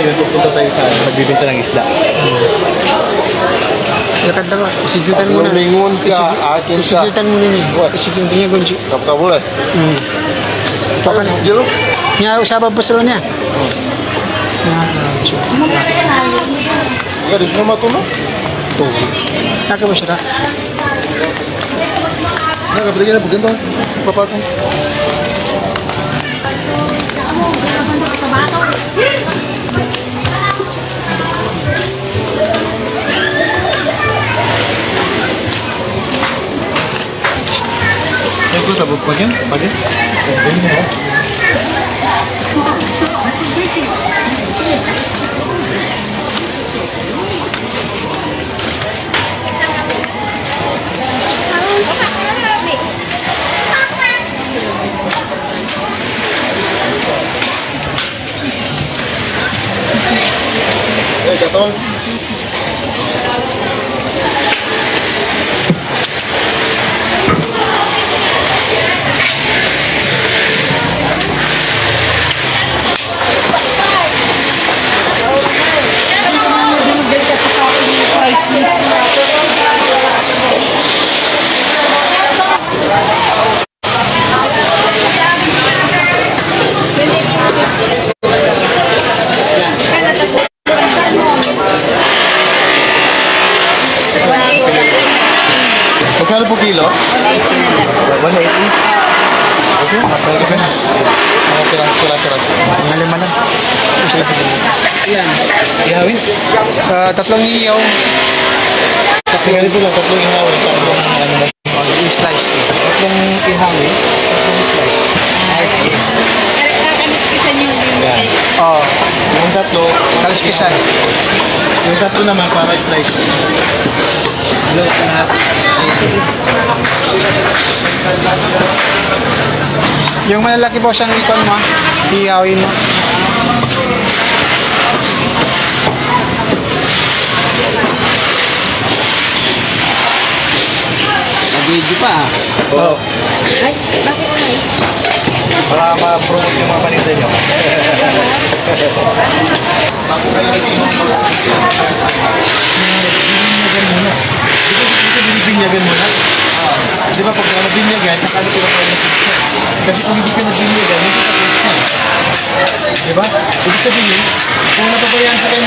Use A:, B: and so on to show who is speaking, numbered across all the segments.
A: ngayon, pupunta tayo sa ano, magbibenta ng isda.
B: Lakad na nga. Isigyutan mo na.
C: Lumingon ka, akin siya.
B: Isigyutan mo na ni. Isigyutan niya gunji.
C: Kapkabulay.
B: Hmm. Baka na.
C: Jero?
B: Niya, usapan pa sila niya.
C: Ya, di semua matulog.
B: Tuh. Naka ba siya?
C: Ya, kapag na bugin to. Papatong.
A: Eh, kung tabog pa yan? Pag
C: Okay, masaya ka. Mga pirang pira pira.
B: Mga lima lang.
A: Yan. Ihawin?
B: Ah, tatlong iyaw.
A: Tatlong ganito lang, tatlong ihawin. Tatlong ano ba?
B: Oh, yung slice.
A: Tatlong ihawin. Tatlong slice. Yan.
B: Oh,
A: Yung tatlo,
B: kaliskisan.
A: yung tatlo naman para slice. Hello, lahat.
B: Yung malalaki po siyang ikon mo, iyawin mo.
A: Nag-video pa ah. Oo.
D: Ay, bakit ay?
A: Para ma-promote yung mga paninda nyo. Kasi kung hindi ka nagbinyagan, hindi ka Christian. Di ba? Ibig sabihin, kung napabayaan ka kayo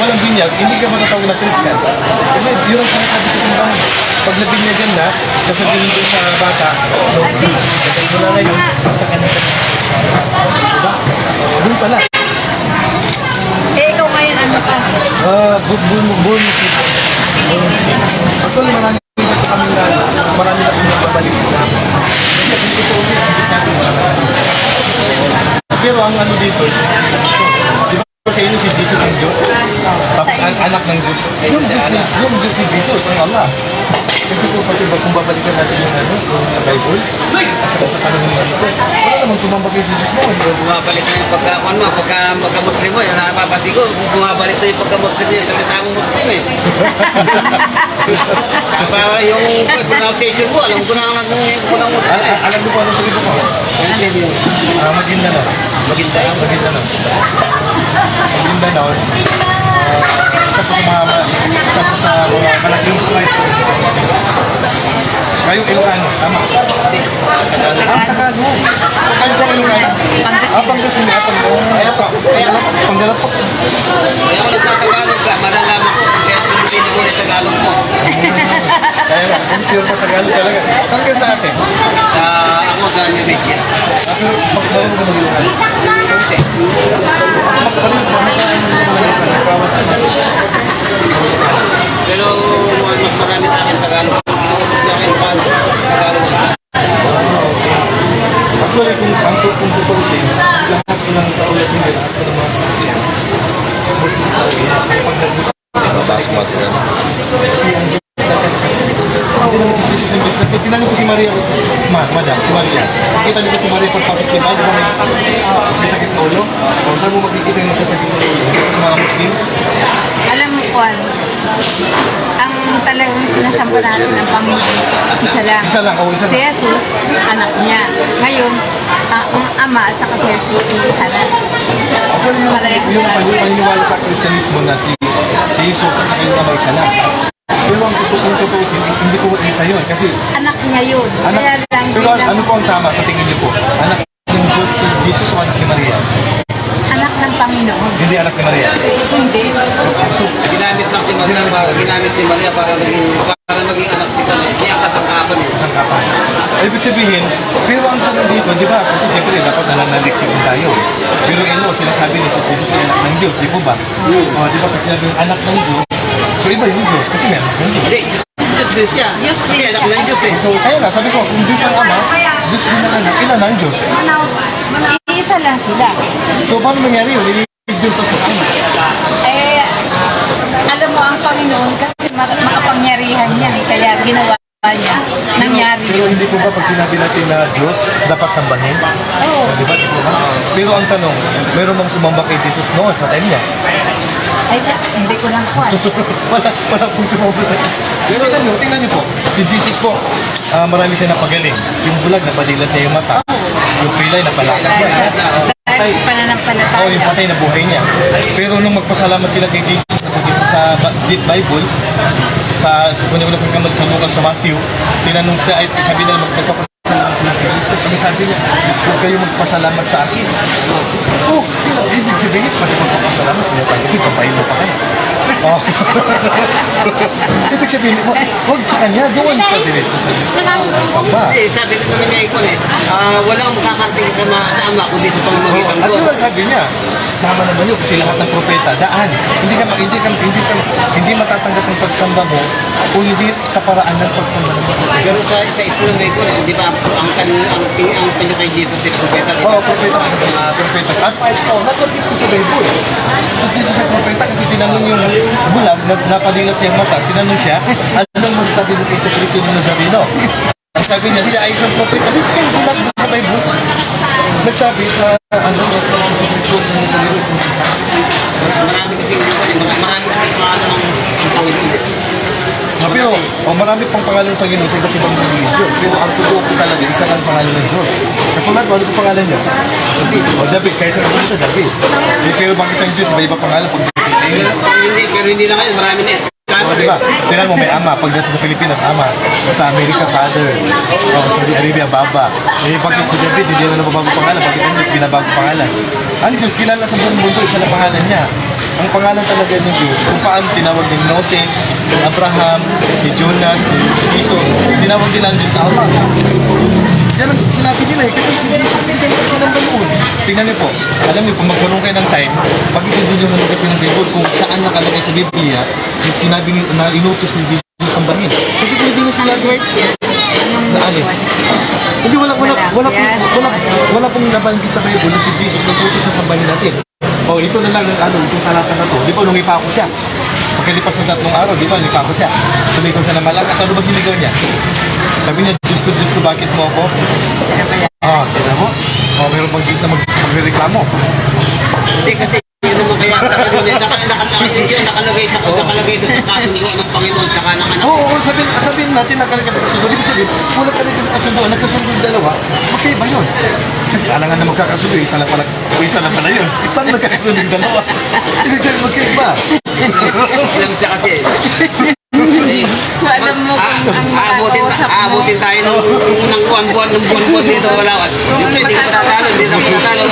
A: walang binyag, hindi ka matatawag na Christian. Kasi yun ang sinasabi sa simbahan. Pag nabinyagan na, sasabihin ko sa bata, no, kasi mo na ngayon, sa kanya ka. Diba? Doon pala.
D: Eh, ikaw ngayon ano ka?
A: Ah, bull, bull, bull Muslim. Bull Muslim. Actually, marami na kami na, marami na kami nababalik na. Kasi ito ulit ang sinasabi mo. Pero ang ano dito, di ba sa inyo si Jesus ang Diyos? Tapos ang anak ng Diyos. Yung Diyos ni, yung Diyos ni Jesus, ang Allah. Kasi po pati ba kung babalikan natin yung ano, sa Bible, at saka sa tanong ng Jesus, wala namang sumamba kay Jesus mo. Hindi
E: bumabalik na yung pagka, ano, pagka magka-Muslim mo, yan napapasi ko, bumabalik na yung pagka-Muslim niya, salita mo Muslim eh. Para yung pronunciation mo, alam ko na ang ano yung kunang Muslim eh.
A: al- alam mo po anong sabi ko? Ah, Maguindanao. Maguindanao. Maguindanao. Maguindanao. Ah, isa po sa mga isa po sa mga malaking tribe. Kayo Ilocano, tama? Ah, Tagalog. Kayo po Ilocano? Ah, Pangasinan. Ah, Pangasinan. Kaya pa. Kaya pa. Panggalap po.
E: Kaya kung nagtatagalog ka, malalaman ko kung kaya pinipili ko yung Tagalog mo.
A: Kaya nga, kung pure pa Tagalog talaga. Saan kayo sa atin?
E: Sa ako sa.
A: Ah, pero magsasabi ko mag-Ilocano.
E: Kunti.
A: Mas ano, pamakain mo ng Ilocano. Bawat ano.
E: Pero mas marami sa akin Tagalog. Kausap niya akin pa, Tagalog lang.
A: Actually, kung ang kung tutusin, lahat ko ng kaulat nila, lahat ko ng mga Christian, Muslim tao, pag nag
C: Mabas mas kan.
A: Hindi naman si Jesus ang Diyos. Tinanong ko si Maria, ma, madam, si Maria. Nakita niyo ba si Maria pagpasok sa bahay, may sakit sa ulo? O saan mo makikita yung sakit sa ulo? Sa mga Muslim?
D: Alam mo, Kwan, ang talagang sinasamba natin ng Panginoon, isa lang.
A: Isa lang, o isa
D: Si
A: lang.
D: Jesus, anak niya. Ngayon, ah, ang ama at saka si Jesus, isa lang.
A: Actually, yung, yung, yung paniniwala sa Kristyanismo na si, si Jesus at sa kanya na isa lang. Pero ang totoo kung totoo, hindi, hindi ko isa yun. Kasi,
D: Anak niya yun.
A: anak,
D: Kaya lang,
A: pero
D: bilang
A: ano po ang tama sa tingin niyo po? Anak ng Diyos si Jesus o anak ni Maria?
D: anak ng Panginoon.
A: Hindi anak ni Maria.
D: Hindi.
A: So,
E: Ginamit lang si Maria, para, ginamit si Maria para maging para maging anak si Maria. Siya ang katangkapan eh.
A: isang kapal. Ibig sabihin, pero ang tanong dito, di ba? Kasi siyempre dapat nananaliksik din tayo. Pero ino, sinasabi ni Jesus ay anak ng Diyos, di po ba? O, di ba pag sinabi yung anak ng Diyos, so iba yung Diyos, kasi may anak ng Diyos.
E: Hindi, Diyos din siya.
D: Diyos din
E: anak ng Diyos eh.
A: So, kaya nga, sabi ko, kung Diyos ang ama, Diyos din ang anak, ina ng Diyos.
D: Iisa lang sila.
A: So, paano nangyari yun? Hindi Diyos ang ama.
D: Eh, alam mo ang Panginoon kasi ma- makapangyarihan niya eh. Kaya ginawa niya. Nangyari
A: Pero
D: yun.
A: hindi po ba pag sinabi natin na Diyos, dapat sambahin?
D: Oo.
A: Di ba? Di po ba? Pero ang tanong, meron bang sumamba kay Jesus noon? Patay niya.
D: Ay, hindi ko lang kuwan.
A: wala, wala pong sumamba sa Pero nyo, tingnan nyo po. Si Jesus po, ah, marami siya napagaling. Yung bulag, napadilat niya yung mata. Yung pilay, napalakad niya.
D: Dahil sa pananampalataya.
A: Oo, yung patay na buhay niya. Pero nung magpasalamat sila kay Jesus dito sa Bible, sa kung wala kong kamali sa Lucas sa Matthew, tinanong siya, ay sabi nila magpapasalamat sila kay Jesus. Sabi sabi niya, huwag kayo magpasalamat sa akin. Oh, ibig sabihin, pati magpapasalamat, pa sabihin, sa Bible pa kayo. Oh. ibig sabihin, wag wag sa kanya, doon sa diretso sa. Ang samba.
E: Eh, sabi ko naman niya ikon eh, ah, walang makakarating sa, ma- sa ama kundi sa pamamagitan
A: At
E: ko.
A: yun ang sabi niya, tama naman yun kasi lahat ng propeta, daan. Hindi ka hindi ka hindi ka hindi matatanggap ang pagsamba mo kung hindi sa paraan ng pagsamba ng propeta.
E: Pero sa, sa Islam eh, ikon eh, di ba, ang, ang, ang, ang pinyo kay Jesus si Propeta. di ba?
A: Oo, propeta propeta. At oh, nabanggit ko sa Bible. So, Jesus ay propeta kasi tinanong yung bulag, na, napadilat niya ang mata, tinanong siya, anong masasabi mo kay sa Kristo ng Nazareno? Ang sabi niya, siya ay isang propeta. Mismo yung bulag sa Bible. Nagsabi sa, ano, sa, sa Kristo ng Nazareno.
E: Mar- Marami kasi eh, mar- marami kasi pangalan ng
A: pero, oh, marami pang pangalan ng Panginoon sa iba't ibang religion. Pero ang totoo ko talaga, isa lang pangalan ng Diyos. Katulad, ano po pangalan niya? David. O, David. Kahit sa kanila, David. Eh, pero bakit ang Diyos, iba-iba pangalan pag
E: hindi, pero hindi lang ngayon, marami na
A: O,
E: eskano
A: di ba? Tingnan mo, may ama. Pagdating sa Pilipinas, ama. Sa Amerika, father. O, sa Saudi Arabia, baba. Eh, bakit si David, hindi na nababago pangalan? Bakit ang Diyos, binabago pangalan? Ang Diyos, kilala sa buong mundo, isa lang pangalan niya. Ang pangalan talaga ng Diyos, kung paano tinawag ni Moses, ni Abraham, ni Jonas, ni Jesus, tinawag nila ang Diyos na Ama. Yan ang sinabi nila eh, kasi si Jesus, hindi ka silang baluon. Tingnan niyo po, alam niyo, kung magkaroon kayo ng time, pag-itindi niyo ng ng Bible kung saan nakalagay sa Biblia, sinabi ni, na inutos ni Jesus ang bahin. Kasi kung hindi niya sinabi, na alin? Hindi, wala, wala, wala, wala, wala, wala pong nabanggit sa Bible na si Jesus nagtutos na sambahin natin. O, ito na lang ang ano, itong talata na to. Di ba, nung ipa ko siya. Pagkalipas ng tatlong araw, di ba, nipa ko siya. Tumigaw siya na malakas. Ano ba sinigaw niya? Sabi niya, Diyos ko, Diyos ko, bakit mo ako? Ah, kita mo? O, meron pang Diyos na mag magreklamo.
E: Hindi kasi nakalagay, naka- naka- yun nakalagay sa nakalagay doon sa kasundo ng Panginoon tsaka ng anak.
A: Oo, oo, sabihin, sabihin natin na kami kasundo. Ibig sabihin, wala kami kasundo, nagkasundo yung dalawa, magkaiba yun. Kasi alangan na magkakasundo, isa lang pala, o isa lang pala yun. Eh, paano nagkakasundo yung dalawa? Ibig sabihin, magkaiba.
E: Islam siya kasi. Eh,
D: Alam mo kung
E: ah,
D: ang
E: aabutin,
D: makakausap mo.
E: aabutin tayo ng, ng buwan-buwan, ng buwan-buwan dito, wala ka. Yung hindi ka patatalo, hindi ka patatalo.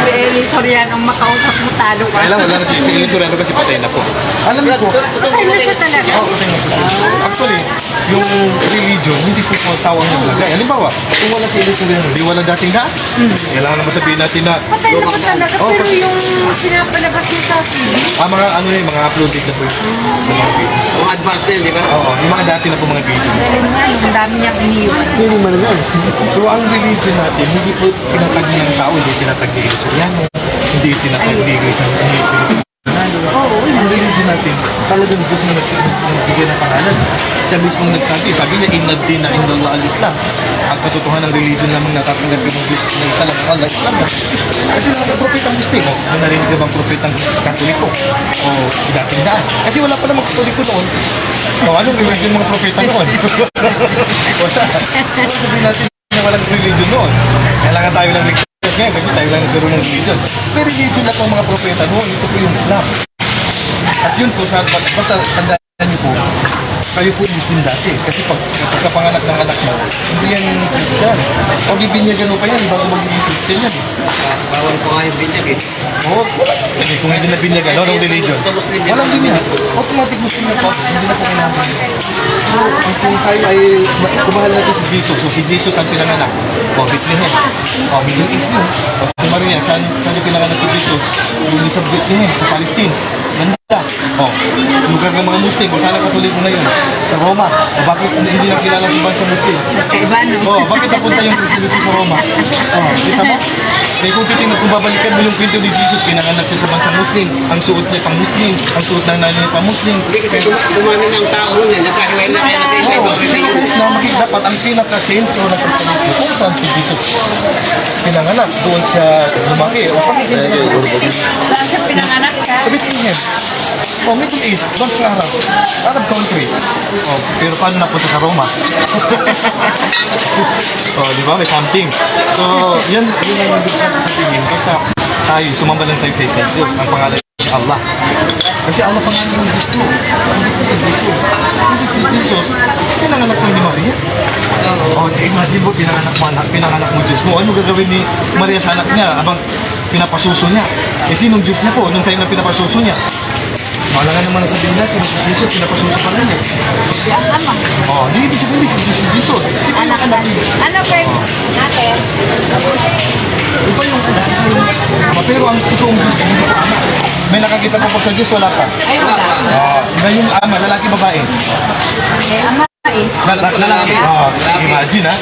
D: Si Eli Soriano ang makausap mo, talo ka.
A: Kaya lang, wala na si, si Eli Soriano kasi patay na po. Alam niyo po,
D: Patay na siya talaga.
A: Oo, patay na po siya. Actually, yung religion, hindi po po tawag niya malagay. Halimbawa, kung wala si Eli Soriano, di wala dating daan. Kailangan naman sabihin natin na,
D: Patay na po talaga,
A: Oo,
D: pero yung pinapalabas niya sa TV,
A: ah, mga ano yun, mga uploaded na po yun. Ng mga video.
E: Mga advance na yun, di ba?
A: Oo, yung mga dati na po mga video.
D: galing nga, yung dami niyang iniwan.
A: Hindi man yan. So, ang religion natin, hindi po tinatag ng tao, hindi tinatag ni Eli Soriano, hindi tinatag ni Grace ng Oo, ang religion natin, talagang Diyos nag- nagbigay ng pangalan. Siya mismo nagsabi, sabi niya, inna din na inna Allah al-Islam. Ang katotohanan ng religion naman natatanggap yung Diyos na isa lang ang Allah, Islam. Kasi lahat ng propetang Muslim, oh, may narinig ka bang propetang Katoliko? O dating daan. Kasi wala pa namang Katoliko noon. O, anong religion ng mga propeta noon? wala. Wala sabihin natin na walang religion noon. Kailangan tayo ng Pilipinas ngayon kasi tayo lang nagkaroon ng religion. May religion na po mga propeta noon. Ito po yung Islam. At yun po, sa, basta tandaan niyo po, kayo po Muslim dati. Kasi pag pagkapanganak ng anak mo, hindi yan Christian. O bibinyagan mo pa yan bago magiging Christian yan.
E: Bawal po yung binyag eh.
A: Oo. Kasi kung hindi na binyagan, no, ng religion. Walang binyag. Automatic Muslim na po. Hindi na po kailangan. So, ang kung tayo ay ma- kumahal natin si Jesus. So, si Jesus ang pinanganak. O, Bethlehem. O, Middle East yun. O, si Maria, saan, saan yung pinanganak si Jesus? Yung sa Bethlehem, sa Palestine. Ganda. O, lugar ng mga Muslim. O, sana katuloy mo ngayon. Sa Roma. O, bakit hindi na kilala si bansa Muslim?
D: Kaiba, no?
A: Oh, bakit napunta yung Kristo sa Roma? Oh, kita mo? Kaya kung titingnan, kung babalikan mo yung kwento ni Jesus, pinanganak siya sa bansang Muslim. Ang suot niya pang Muslim. Ang suot ng nanay niya pang Muslim.
E: Hindi kasi dum- dumami ng tao nun eh. Nagkahiwalay na kaya natin sa
A: Oo,
E: religion.
A: na makita dapat ang pinaka-sentro ng Kristiyanismo kung saan si Jesus pinanganak. Doon siya lumaki. O pakikita mo.
D: Saan siya pinanganak sa?
A: Sa Bethlehem. Oh, Middle East, Bans ng Arab. Arab country. Oh, pero paano napunta sa Roma? oh, di ba? May something. So, yan, yun ang nandun natin sa tingin. Basta tayo, sumamba lang tayo sa isang Diyos. Ang pangalan ni Allah. Kasi Allah pangalan ng Diyos ko. Hindi ko sa Diyos ko. Kasi si Jesus, pinanganak mo ni Maria. Oh, imagine mo, pinanganak mo, anak, pinanganak mo Diyos mo. Ano gagawin ni Maria sa anak niya habang pinapasuso niya? Eh, sinong Diyos niya po? Nung time na pinapasuso niya? Wala nga naman sabihin natin, si Jesus, pinapasuso pa rin eh.
D: Si ang ama.
A: Oh, hindi ibig sabihin si, si Jesus. Yung
D: Anak na. Ano yung natin?
A: Iba yung. Ama, Pero ang totoong Diyos, hindi ko ama. May nakakita pa po sa Diyos, wala pa.
D: Ay, wala.
A: Oh, iba yung ama, lalaki, babae.
D: Eh, ama eh.
A: Lal- lal- lalaki. Oh, imagine ha.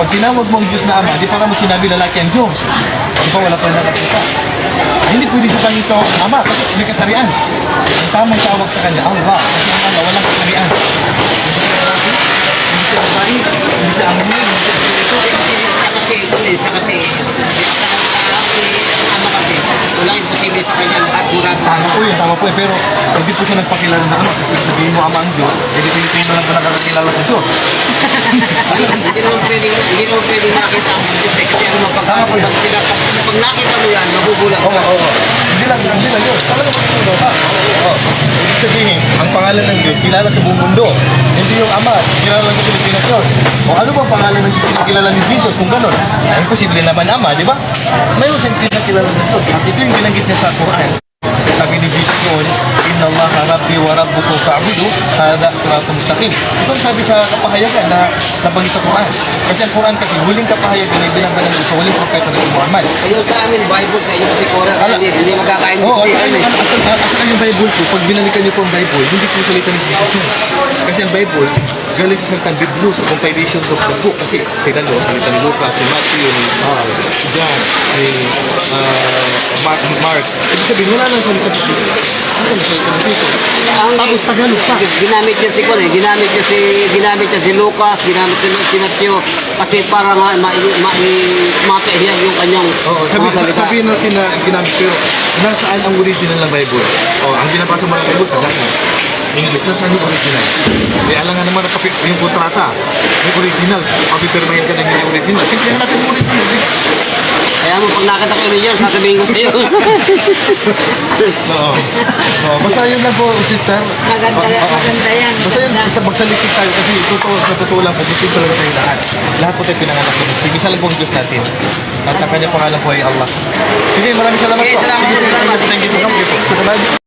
A: Pag tinawag mo ang Diyos na ama, di para mo sinabi lalaki ang Diyos. Di ba wala pa nakakita? Ay, hindi pwede sa ito ama kasi may kasarian. Ang tamang tawag sa kanya, Allah. Kasi ang Allah, walang kasarian. Hindi siya babae, hindi siya angin, hindi siya.
E: Siya kasi, siya kasi, sa kasi, walang imposible sa kanya, lahat magagawa.
A: Tama po yun, tama po yun. Pero hindi po siya nagpakilala na ama kasi sabihin mo ama ang Diyos, hindi Pilipino lang ba nakakakilala sa Diyos?
E: Hindi naman pwedeng, hindi naman pwedeng nakita ang Diyos eh, kasi ano mapag, pag, sila- pag, pag nakita mo yan, magugulat
A: Oo,
E: ka.
A: oo. Hindi lang, hindi lang yun. Talaga magkakilala ka. Oo. Ibig sabihin, ang pangalan ng Diyos, kilala sa buong mundo. Hindi yung Ama, kilala lang sa Pilipinas yun. O ano ba ang pangalan ng Diyos na kilala ni Jesus kung gano'n? Ay, imposible naman Ama, di ba? May usang kilala ng Diyos. At ito yung binanggit niya sa Quran. Sabi ni Jesus noon, Inna Allah Rabbi wa Rabbukum fa'budu, hada siratul mustaqim. Ito ang sabi sa kapahayagan na nabanggit sa Quran. Kasi ang Quran kasi huling kapahayagan ay binanggalan sa huling propeta na si Muhammad.
E: Ayun sa amin, Bible sa inyo, si Cora,
A: Ala.
E: hindi, hindi
A: Oo,
E: magkakaintindihan
A: oh, asan, asan, asan yung Bible po? Pag binalikan niyo po ang Bible, hindi po salita ni Jesus yun. Kasi ang Bible, galing sa salitang Biblus, compilation of the book. Kasi, tignan mo, salita ni Lucas, ni Matthew, ni uh, John, ni uh, Mark, Mark. Ibig sabihin, wala nang salita ni Jesus. Asan ang salita ni Jesus?
E: Ang
A: Tapos Tagalog pa.
E: ginamit niya si Cora, ginamit niya si ginamit niya si Lucas, ginamit niya si Matthew kasi para nga ma, ma, makahiyan yung kanyang
A: Oo, sabi,
E: mga salita.
A: sabihin natin na ginamit pero nasaan ang original ng Bible? Oh, ang binabasa mo ng Bible, Tagalog. English, nasaan yung original? Eh, alam nga naman na kapi- yung kontrata, may original. Papipirmahin ka na hindi original. Simple natin yung original. eh.
E: Kaya mo pag nakita ko yun, sasabihin ko sa iyo.
A: Oo. Oo, basta yun lang po, sister.
D: Maganda,
A: oo.
D: maganda yan.
A: Basta yun, isa magsaliksik tayo kasi totoo, sa totoo lang po, gusto talaga tayo lahat. Lahat po tayo pinanganak ng Muslim. Isa lang po ang Diyos natin. At ang kanyang pangalan po ay Allah. Sige, maraming salamat
E: Okay,
A: po.
E: salamat,
A: Sige, sige,
E: salamat.
A: sige.